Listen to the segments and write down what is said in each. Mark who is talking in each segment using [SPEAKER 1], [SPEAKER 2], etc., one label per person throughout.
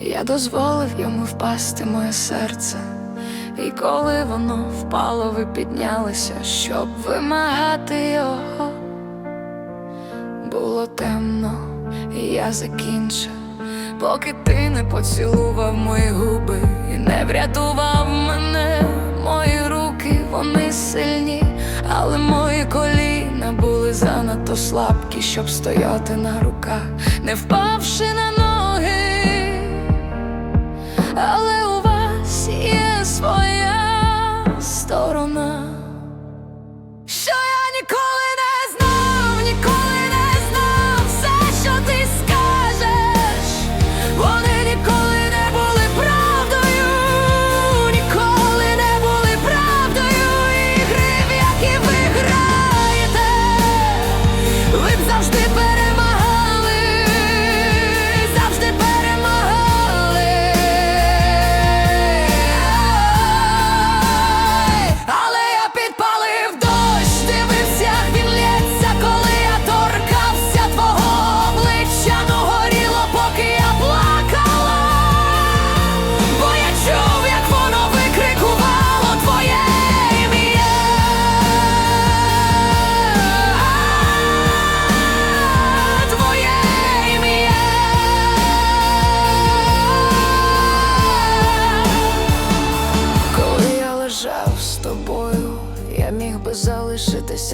[SPEAKER 1] Я дозволив йому впасти моє серце, і коли воно впало, ви піднялися, щоб вимагати його. Було темно, і я закінчив, поки ти не поцілував мої губи і не врятував мене. Мої руки, вони сильні, але мої коліна були занадто слабкі, щоб стояти на руках, не впавши на ноги. Але у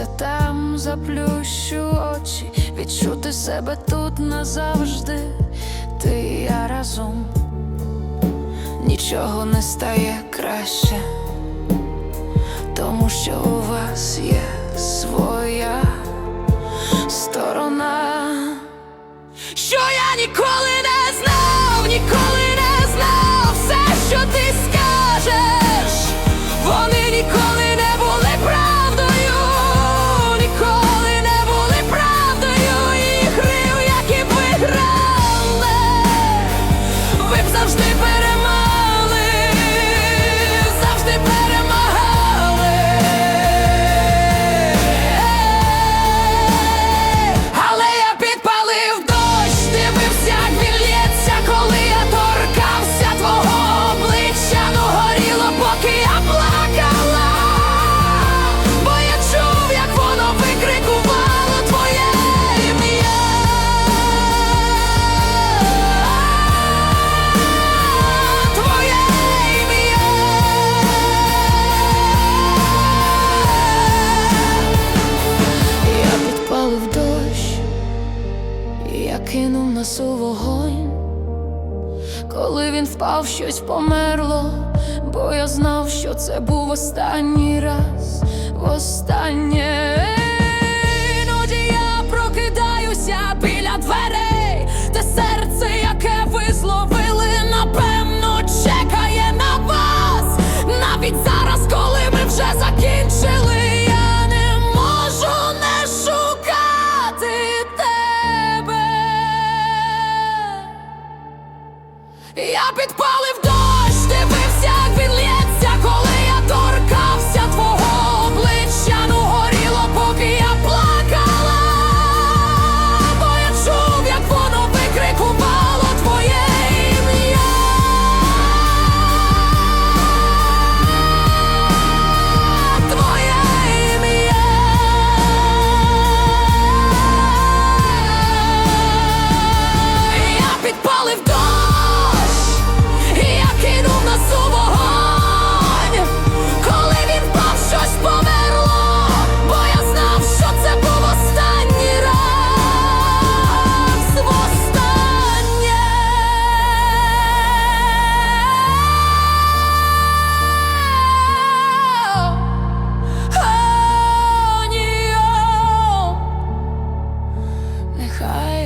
[SPEAKER 1] залишитися там, заплющу очі, відчути себе тут назавжди. Ти і я разом, нічого не стає краще, тому що у вас є своя сторона. Кинув нас у вогонь. Коли він впав, щось померло, бо я знав, що це був останній раз, востаннє. Я підпалив дощ, дивився, як він лє. cry.